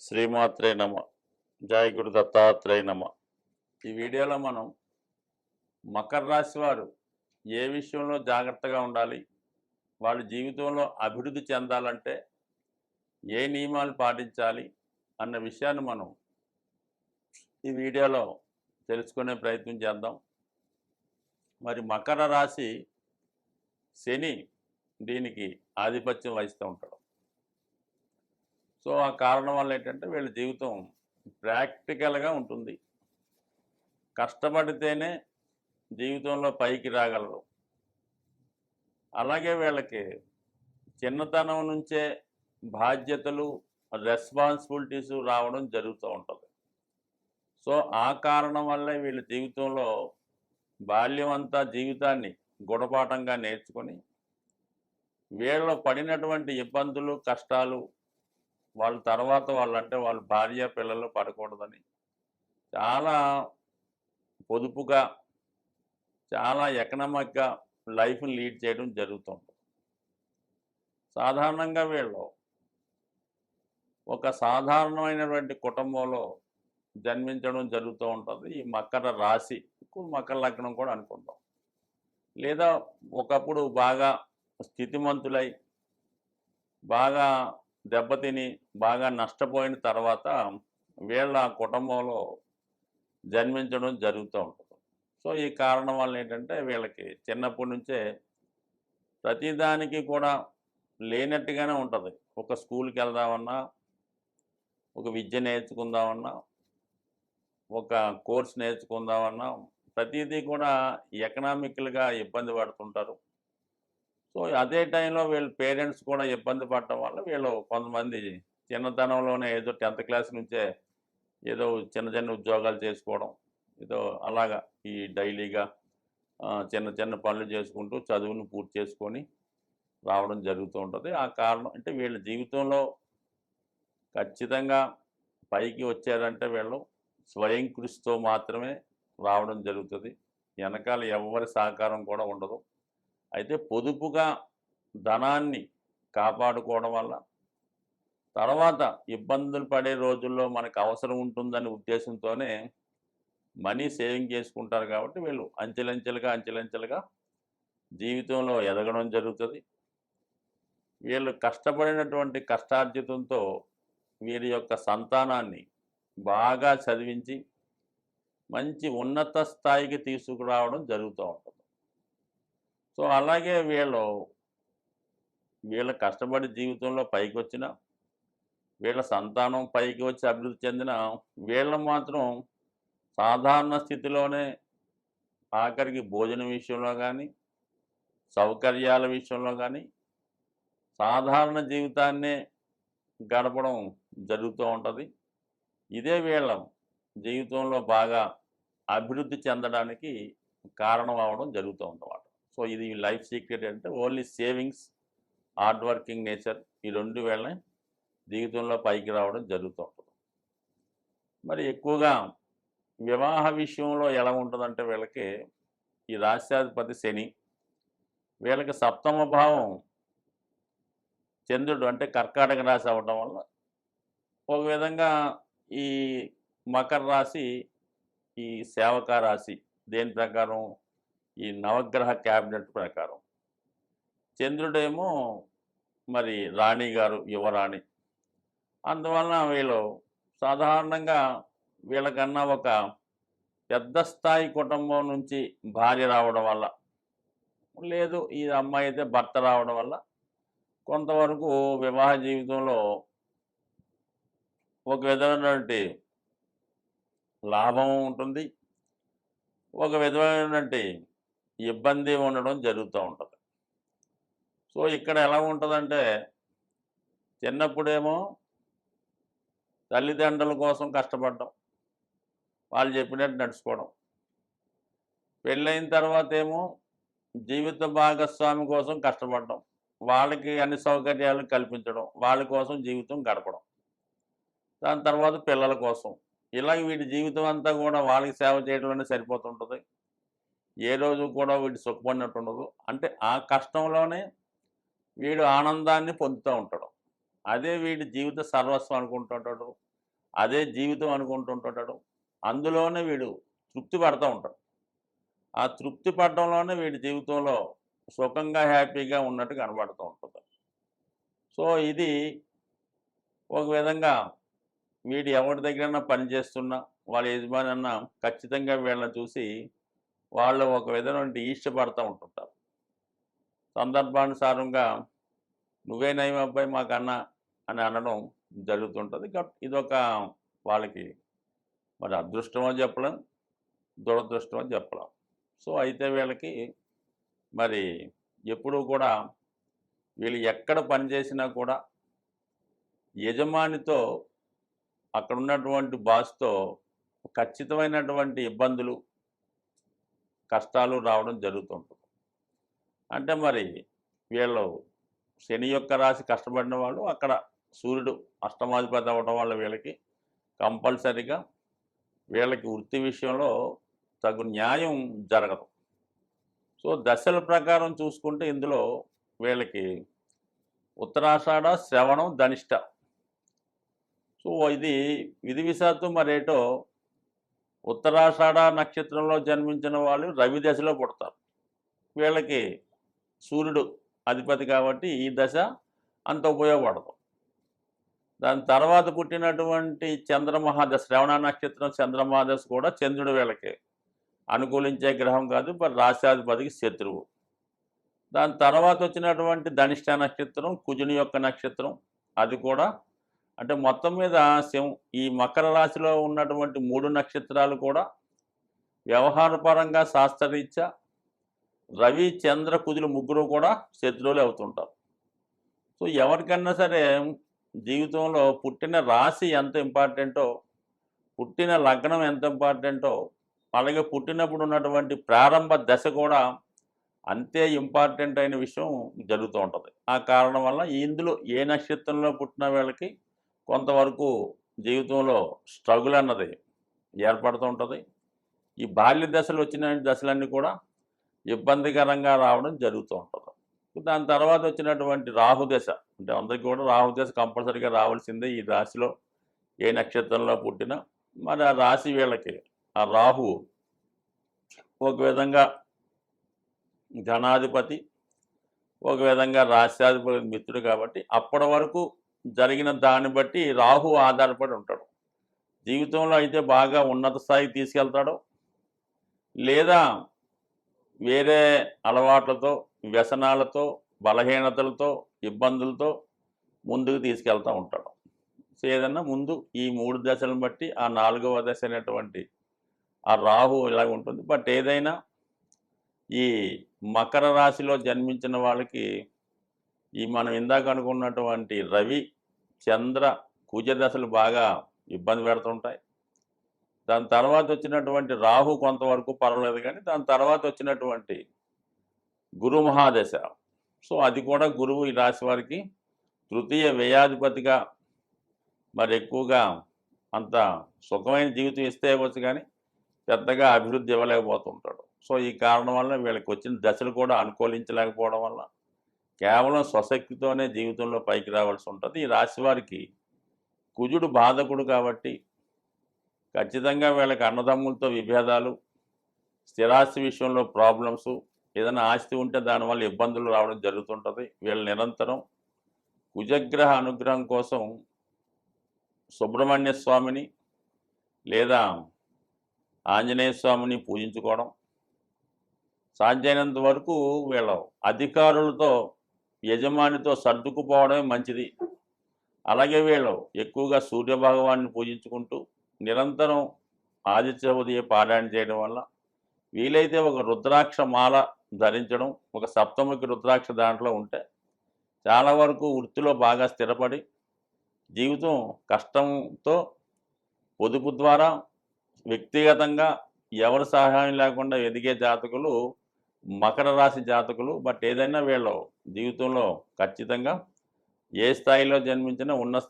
శ్రీమాత్రే నమ. జయ గురు దత్తాత్రేయ నమ. ఈ వీడియోలో మనం మకర రాశి వారు ఏ విషయంలో జాగ్రత్తగా ఉండాలి? వాళ్ళ జీవితంలో అభివృద్ధి చెందాలంటే ఏ నియమాలు పాటించాలి? అన్న విషయాన్ని మనం ఈ వీడియోలో తెలుసుకునే ప్రయత్నం చేద్దాం. మరి మకర రాశి శని దీనికి ఆధిపత్యం వహిస్తూ ఉంటాడు. సో ఆ కారణం వల్ల ఏంటంటే వీళ్ళ జీవితం ప్రాక్టికల్గా ఉంటుంది. కష్టపడితేనే జీవితంలో పైకి రాగలరు. అలాగే వీళ్ళకి చిన్నతనం నుంచే బాధ్యతలు రెస్పాన్సిబిలిటీస్ రావడం జరుగుతూ ఉంటుంది. సో ఆ కారణం వల్లే వీళ్ళ జీవితంలో బాల్యం అంతా జీవితాన్ని గుణపాఠంగా నేర్చుకొని వీళ్ళు పడినటువంటి ఇబ్బందులు కష్టాలు వాళ్ళ తర్వాత వాళ్ళంటే వాళ్ళ భార్య పిల్లలు పడకూడదని చాలా పొదుపుగా చాలా ఎకనామిక్గా లైఫ్ని లీడ్ చేయడం జరుగుతుంది సాధారణంగా వీళ్ళు ఒక సాధారణమైనటువంటి కుటుంబంలో జన్మించడం జరుగుతూ ఉంటుంది. ఈ మకర రాశి మకర లగ్నం కూడా అనుకుంటాం లేదా ఒకప్పుడు బాగా స్థితిమంతులై బాగా దెబ్బతిని బాగా నష్టపోయిన తర్వాత వీళ్ళ కుటుంబంలో జన్మించడం జరుగుతూ ఉంటుంది. సో ఈ కారణం వల్ల ఏంటంటే వీళ్ళకి చిన్నప్పటి నుంచే ప్రతిదానికి కూడా లేనట్టుగానే ఉంటుంది. ఒక స్కూల్కి వెళ్దామన్నా ఒక విద్య నేర్చుకుందామన్నా ఒక కోర్స్ నేర్చుకుందామన్నా ప్రతిదీ కూడా ఎకనామికల్గా ఇబ్బంది పడుతుంటారు. సో అదే టైంలో వీళ్ళ పేరెంట్స్ కూడా ఇబ్బంది పడటం వల్ల వీళ్ళు కొంతమంది చిన్నతనంలోనే ఏదో టెన్త్ క్లాస్ నుంచే ఏదో చిన్న చిన్న ఉద్యోగాలు చేసుకోవడం ఏదో అలాగా ఈ డైలీగా చిన్న చిన్న పనులు చేసుకుంటూ చదువును పూర్తి చేసుకొని రావడం జరుగుతూ ఉంటుంది. ఆ కారణం అంటే వీళ్ళ జీవితంలో ఖచ్చితంగా పైకి వచ్చారంటే వీళ్ళు స్వయం కృషితో మాత్రమే రావడం జరుగుతుంది. వెనకాల ఎవరి సహకారం కూడా ఉండదు. అయితే పొదుపుగా ధనాన్ని కాపాడుకోవడం వల్ల తర్వాత ఇబ్బందులు పడే రోజుల్లో మనకు అవసరం ఉంటుందనే ఉద్దేశంతోనే మనీ సేవింగ్ చేసుకుంటారు కాబట్టి వీళ్ళు అంచెలంచెలుగా అంచెలంచెలుగా జీవితంలో ఎదగడం జరుగుతుంది. వీళ్ళు కష్టపడినటువంటి కష్టార్జితంతో వీరి యొక్క సంతానాన్ని బాగా చదివించి మంచి ఉన్నత స్థాయికి తీసుకురావడం జరుగుతూ ఉంటుంది. సో అలాగే వీళ్ళు వీళ్ళ కష్టపడి జీవితంలో పైకి వచ్చిన వీళ్ళ సంతానం పైకి వచ్చి అభివృద్ధి చెందిన వీళ్ళ మాత్రం సాధారణ స్థితిలోనే ఆఖరికి భోజనం విషయంలో కానీ సౌకర్యాల విషయంలో కానీ సాధారణ జీవితాన్నే గడపడం జరుగుతూ ఉంటుంది. ఇదే వీళ్ళ జీవితంలో బాగా అభివృద్ధి చెందడానికి కారణం అవడం జరుగుతూ ఉందన్నమాట. సో ఇది లైఫ్ సీక్రెట్ అంటే only savings hard working nature ఈ రెండు వేళ్ళని జీవితంలో పైకి రావడం జరుగుతూ ఉంటుంది. మరి ఎక్కువగా వివాహ విషయంలో ఎలా ఉంటుందంటే వీళ్ళకి ఈ రాష్ట్రాధిపతి శని వీళ్ళకి సప్తమ భావం చంద్రుడు అంటే కర్కాటక రాశి అవ్వడం వల్ల ఒక విధంగా ఈ మకర రాశి ఈ సేవక రాశి దేని ప్రకారం ఈ నవగ్రహ క్యాబినెట్ ప్రకారం. చంద్రుడేమో మరి రాణి గారు యువరాణి. అందువలన వీళ్ళు సాధారణంగా వీళ్ళకన్నా ఒక పెద్ద స్థాయి కుటుంబం నుంచి భార్య రావడం వల్ల లేదు ఈ అమ్మాయి అయితే భర్త రావడం వల్ల కొంతవరకు వివాహ జీవితంలో ఒక విధమైనటువంటి లాభం ఉంటుంది. ఒక విధమైనటువంటి ఇబ్బంది ఉండడం జరుగుతూ ఉంటుంది. సో ఇక్కడ ఎలా ఉంటుందంటే చిన్నప్పుడేమో తల్లిదండ్రుల కోసం కష్టపడడం వాళ్ళు చెప్పినట్టు నడుచుకోవడం. పెళ్ళైన తర్వాత ఏమో జీవిత భాగస్వామి కోసం కష్టపడడం వాళ్ళకి అన్ని సౌకర్యాలు కల్పించడం వాళ్ళ కోసం జీవితం గడపడం దాని తర్వాత పిల్లల కోసం. ఇలా వీటి జీవితం అంతా కూడా వాళ్ళకి సేవ చేయడంలోనే సరిపోతుంటుంది. ఏ రోజు కూడా వీడు సుఖపడినట్టు ఉండదు. అంటే ఆ కష్టంలోనే వీడు ఆనందాన్ని పొందుతూ ఉంటాడు. అదే వీడి జీవిత సర్వస్వం అనుకుంటుంటాడు. అదే జీవితం అనుకుంటుంటాడు అందులోనే వీడు తృప్తి పడుతూ ఉంటాడు. ఆ తృప్తి పడడంలోనే వీడి జీవితంలో సుఖంగా హ్యాపీగా ఉన్నట్టు కనబడుతూ ఉంటుంది. సో ఇది ఒక విధంగా వీడు ఎవరి దగ్గరైనా పని చేస్తున్నా వాళ్ళ యజమాని అన్న ఖచ్చితంగా వీళ్ళని చూసి వాళ్ళు ఒక విధమైన ఇష్టపడుతూ ఉంటుంటారు. సందర్భానుసారంగా నువ్వే నయం అబ్బాయి మాకన్నా అని అనడం జరుగుతుంటుంది. కాబట్టి ఇదొక వాళ్ళకి మరి అదృష్టమో చెప్పలేం దురదృష్టమో చెప్పలేం. సో అయితే వీళ్ళకి మరి ఎప్పుడూ కూడా వీళ్ళు ఎక్కడ పని చేసినా కూడా యజమానితో అక్కడ ఉన్నటువంటి బాస్తో ఖచ్చితమైనటువంటి ఇబ్బందులు కష్టాలు రావడం జరుగుతుంటుంది. అంటే మరి వీళ్ళు శని యొక్క రాశి కష్టపడిన వాళ్ళు అక్కడ సూర్యుడు అష్టమాధిపతి అవ్వడం వల్ల వీళ్ళకి కంపల్సరిగా వీళ్ళకి వృత్తి విషయంలో తగు న్యాయం జరగదు. సో దశల ప్రకారం చూసుకుంటే ఇందులో వీళ్ళకి ఉత్తరాషాఢ శ్రవణం ధనిష్ట. సో ఇది విధి విశాత్తు మరేటో ఉత్తరాషాఢ నక్షత్రంలో జన్మించిన వాళ్ళు రవి దశలో పుడతారు. వీళ్ళకి సూర్యుడు అధిపతి కాబట్టి ఈ దశ అంత ఉపయోగపడదు. దాని తర్వాత పుట్టినటువంటి చంద్రమహాదశ శ్రవణ నక్షత్రం చంద్రమహాదశ కూడా చంద్రుడు వీళ్ళకి అనుకూలించే గ్రహం కాదు మరి రాశాధిపతికి శత్రువు. దాని తర్వాత వచ్చినటువంటి ధనిష్ట నక్షత్రం కుజుని యొక్క నక్షత్రం అది కూడా అంటే మొత్తం మీద ఈ మకర రాశిలో ఉన్నటువంటి మూడు నక్షత్రాలు కూడా వ్యవహారపరంగా శాస్త్రరీత్యా రవి చంద్ర కుజులు ముగ్గురు కూడా శత్రువులు అవుతుంటారు. సో ఎవరికన్నా సరే జీవితంలో పుట్టిన రాశి ఎంత ఇంపార్టెంటో పుట్టిన లగ్నం ఎంత ఇంపార్టెంటో అలాగే పుట్టినప్పుడు ఉన్నటువంటి ప్రారంభ దశ కూడా అంతే ఇంపార్టెంట్ అయిన విషయం జరుగుతూ ఉంటుంది. ఆ కారణం వల్ల ఇందులో ఏ నక్షత్రంలో పుట్టిన వీళ్ళకి కొంతవరకు జీవితంలో స్ట్రగుల్ అన్నది ఏర్పడుతూ ఉంటుంది. ఈ బాల్య దశలు వచ్చిన దశలన్నీ కూడా ఇబ్బందికరంగా రావడం జరుగుతూ ఉంటుంది. దాని తర్వాత వచ్చినటువంటి రాహుదశ అంటే అందరికీ కూడా రాహుదశ కంపల్సరీగా రావాల్సిందే ఈ రాశిలో ఏ నక్షత్రంలో పుట్టినా. మరి ఆ రాశి వీళ్ళకి ఆ రాహు ఒక విధంగా ధనాధిపతి ఒక విధంగా రాష్ట్రాధిపతి మిత్రుడు కాబట్టి అప్పటి వరకు జరిగిన దాన్ని బట్టి రాహు ఆధారపడి ఉంటాడు. జీవితంలో అయితే బాగా ఉన్నత స్థాయికి తీసుకెళ్తాడు. లేదా వేరే అలవాట్లతో వ్యసనాలతో బలహీనతలతో ఇబ్బందులతో ముందుకు తీసుకెళ్తూ ఉంటాడు. సో ఏదన్నా ముందు ఈ మూడు దశలను బట్టి ఆ నాలుగవ దశ అనేటువంటి ఆ రాహు ఇలాగ ఉంటుంది. బట్ ఏదైనా ఈ మకర రాశిలో జన్మించిన వాళ్ళకి ఈ మనం ఇందాక అనుకున్నటువంటి రవి చంద్ర కుజ దశలు బాగా ఇబ్బంది పెడుతుంటాయి. దాని తర్వాత వచ్చినటువంటి రాహు కొంతవరకు పర్వాలేదు కానీ దాని తర్వాత వచ్చినటువంటి గురు మహాదశ. సో అది కూడా గురువు ఈ రాశి వారికి తృతీయ వ్యయాధిపతిగా మరి ఎక్కువగా అంత సుఖమైన జీవితం ఇస్తే ఇవ్వచ్చు కానీ పెద్దగా అభివృద్ధి ఇవ్వలేకపోతుంటాడు. సో ఈ కారణం వల్ల వీళ్ళకి వచ్చిన దశలు కూడా అనుకూలించలేకపోవడం వల్ల కేవలం స్వశక్తితోనే జీవితంలో పైకి రావాల్సి ఉంటుంది. ఈ రాశి వారికి కుజుడు బాధకుడు కాబట్టి ఖచ్చితంగా వీళ్ళకి అన్నదమ్ములతో విభేదాలు స్థిరాస్తి విషయంలో ప్రాబ్లమ్స్ ఏదైనా ఆస్తి ఉంటే దానివల్ల ఇబ్బందులు రావడం జరుగుతుంటుంది. వీళ్ళు నిరంతరం కుజగ్రహ అనుగ్రహం కోసం సుబ్రహ్మణ్య స్వామిని లేదా ఆంజనేయ స్వామిని పూజించుకోవడం. సాధ్యమైనంత వరకు వీళ్ళ అధికారులతో యజమానితో సర్దుకుపోవడమే మంచిది. అలాగే వీళ్ళు ఎక్కువగా సూర్యభగవాన్ని పూజించుకుంటూ నిరంతరం ఆదిత్య ఉదయ పారాయణ చేయడం వల్ల వీలైతే ఒక రుద్రాక్ష మాల ధరించడం ఒక సప్తముఖి రుద్రాక్ష దాంట్లో ఉంటే చాలా వరకు వృత్తిలో బాగా స్థిరపడి జీవితం కష్టంతో పొదుపు ద్వారా వ్యక్తిగతంగా ఎవరి సహాయం లేకుండా ఎదిగే జాతకులు మకర రాశి జాతకులు బట్ ఏదైనా వీళ్ళు జీవితంలో ఖచ్చితంగా ఏ స్థాయిలో జన్మించినా ఉన్న స్థాయి